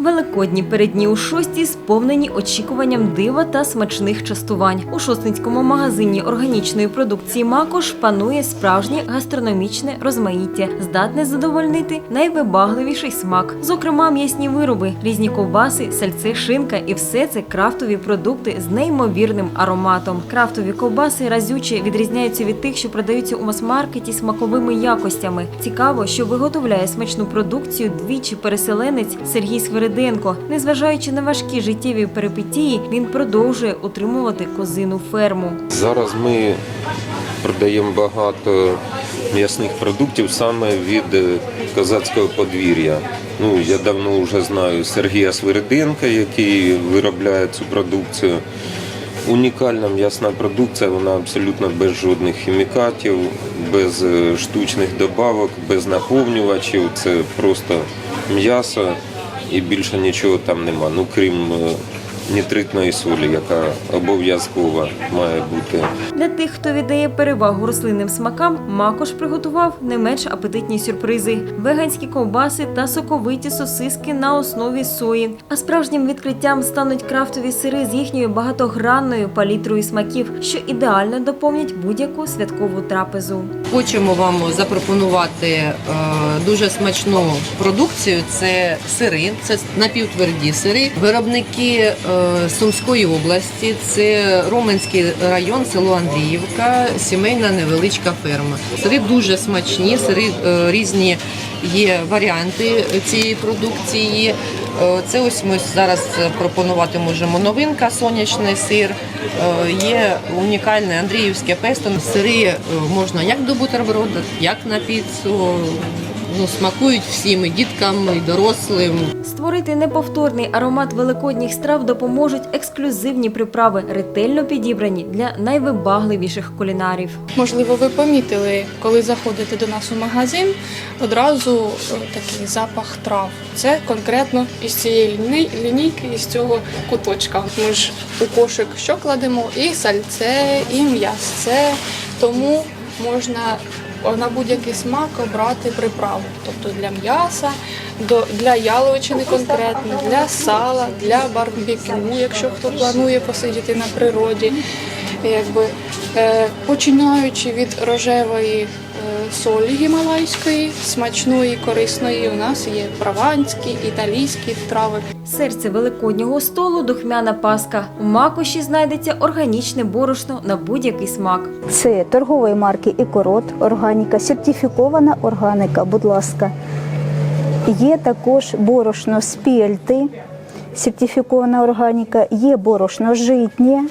Великодні передні у шостій сповнені очікуванням дива та смачних частувань. У шостинському магазині органічної продукції Макош панує справжнє гастрономічне розмаїття, здатне задовольнити найвибагливіший смак. Зокрема, м'ясні вироби, різні ковбаси, сальце, шинка і все це крафтові продукти з неймовірним ароматом. Крафтові ковбаси разюче відрізняються від тих, що продаються у мас-маркеті смаковими якостями. Цікаво, що виготовляє смачну продукцію двічі переселенець Сергій Свириденко. Незважаючи на важкі життєві перипетії, він продовжує утримувати козину ферму. Зараз ми продаємо багато м'ясних продуктів саме від е, козацького подвір'я. Ну, я давно вже знаю Сергія Свириденка, який виробляє цю продукцію. Унікальна м'ясна продукція, вона абсолютно без жодних хімікатів, без е, штучних добавок, без наповнювачів. Це просто м'ясо і більше нічого там нема. Ну крім е, нітритної солі, яка обов'язково має бути. Для тих, хто віддає перевагу рослинним смакам, Макош приготував не менш апетитні сюрпризи: веганські ковбаси та соковиті сосиски на основі сої. А справжнім відкриттям стануть крафтові сири з їхньою багатогранною палітрою смаків, що ідеально доповнять будь-яку святкову трапезу. Хочемо вам запропонувати е, дуже смачну продукцію. Це сири, це напівтверді сири. Виробники е, Сумської області, це Роменський район, село Андріївка, сімейна невеличка ферма. Сири дуже смачні, сири е, різні є варіанти цієї продукції. Е, Це ось ми зараз пропонувати можемо новинка, сонячний сир. Е, Є унікальне Андріївське песто. Сири е, можна як до бутерброда, як на піцу. Ну, смакують всім, і діткам, і дорослим. Створити неповторний аромат великодніх страв допоможуть ексклюзивні приправи, ретельно підібрані для найвибагливіших кулінарів. Можливо, ви помітили, коли заходите до нас у магазин, одразу е, такий запах трав. Це конкретно із цієї лінійки, із цього куточка. Ми ж у кошик що кладемо? І сальце, і м'ясце. Тому можна на будь-який смак обрати приправу. Тобто для м'яса, для яловичини конкретно, для сала, для барбекю, якщо хто планує посидіти на природі. Якби, е, починаючи від рожевої е, солі гімалайської, смачної, корисної, у нас є прованські, італійські трави. Серце великоднього столу духмяна паска. У макоші знайдеться органічне борошно на будь-який смак. Це торгової марки Ікорот, органіка, сертифікована органіка, будь ласка. Є також борошно з пільти, сертифікована органіка, є борошно житнє,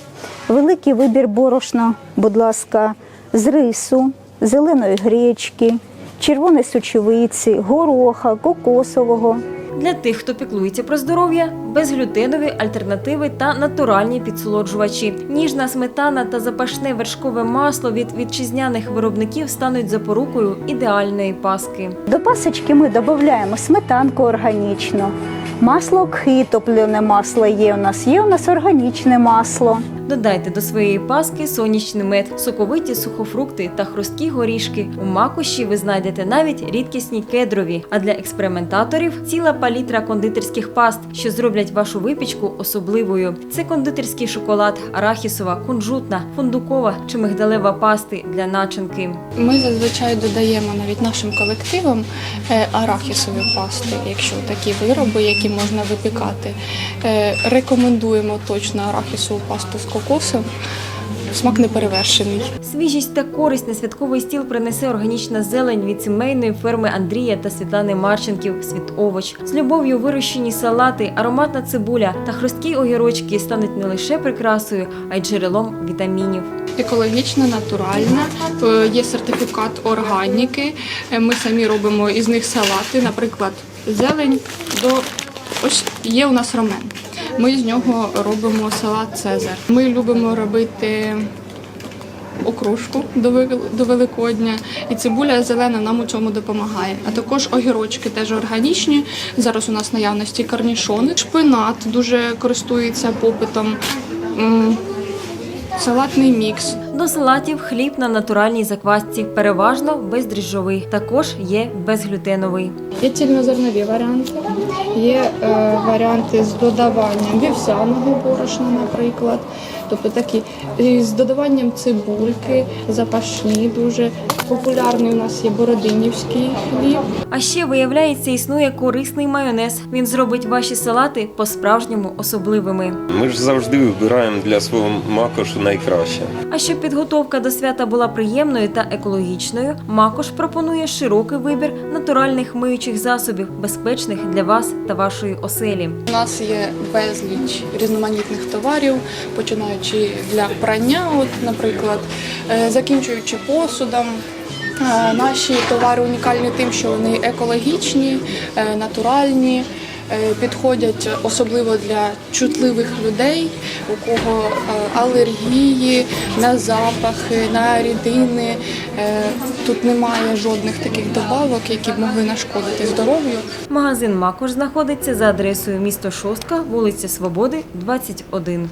великий вибір борошна, будь ласка, з рису, зеленої гречки, червоної сочевиці, гороха, кокосового. Для тих, хто піклується про здоров'я, безглютенові альтернативи та натуральні підсолоджувачі. Ніжна сметана та запашне вершкове масло від вітчизняних виробників стануть запорукою ідеальної паски. До пасочки ми додаємо сметанку органічну, масло кхи, топлене масло є у нас, є у нас органічне масло. Додайте до своєї паски сонячний мед, соковиті сухофрукти та хрусткі горішки. У макуші ви знайдете навіть рідкісні кедрові. А для експериментаторів ціла палітра кондитерських паст, що зроблять вашу випічку особливою. Це кондитерський шоколад, арахісова, кунжутна, фундукова чи мигдалева пасти для начинки. Ми зазвичай додаємо навіть нашим колективам е, арахісові пасти, якщо такі вироби, які можна випікати. Е, Рекомендуємо точно арахісову пасту з кокосом. Смак неперевершений. Свіжість та користь на святковий стіл принесе органічна зелень від сімейної ферми Андрія та Світлани Марченків «Світ овоч. З любов'ю вирощені салати, ароматна цибуля та хрусткі огірочки стануть не лише прикрасою, а й джерелом вітамінів. Екологічна, натуральна, е, є сертифікат органіки. Е, Ми самі робимо із них салати, наприклад, зелень до ось є у нас ромен. Ми з нього робимо салат Цезар. Ми любимо робити окружку до Великодня, і цибуля зелена нам у цьому допомагає. А також огірочки теж органічні. Зараз у нас наявності карнішони, шпинат дуже користується попитом. Салатний мікс. До салатів хліб на натуральній заквасці, переважно бездріжджовий. Також є безглютеновий. Є цільнозернові варіанти, є е, варіанти з додаванням вівсяного борошна, наприклад. Тобто такі з додаванням цибульки, запашні дуже. Популярний у нас є бородинівський хліб. А ще виявляється, існує корисний майонез. Він зробить ваші салати по-справжньому особливими. Ми ж завжди вибираємо для свого макошу найкраще. А щоб підготовка до свята була приємною та екологічною, Макош пропонує широкий вибір натуральних миючих засобів, безпечних для вас та вашої оселі. У нас є безліч різноманітних товарів, починаючи для прання, от, наприклад, е, закінчуючи посудом. Е, Наші товари унікальні тим, що вони екологічні, е, натуральні, підходять особливо для чутливих людей, у кого алергії на запахи, на рідини. Тут немає жодних таких добавок, які б могли нашкодити здоров'ю. Магазин Макош знаходиться за адресою місто Шостка, вулиця Свободи, 21.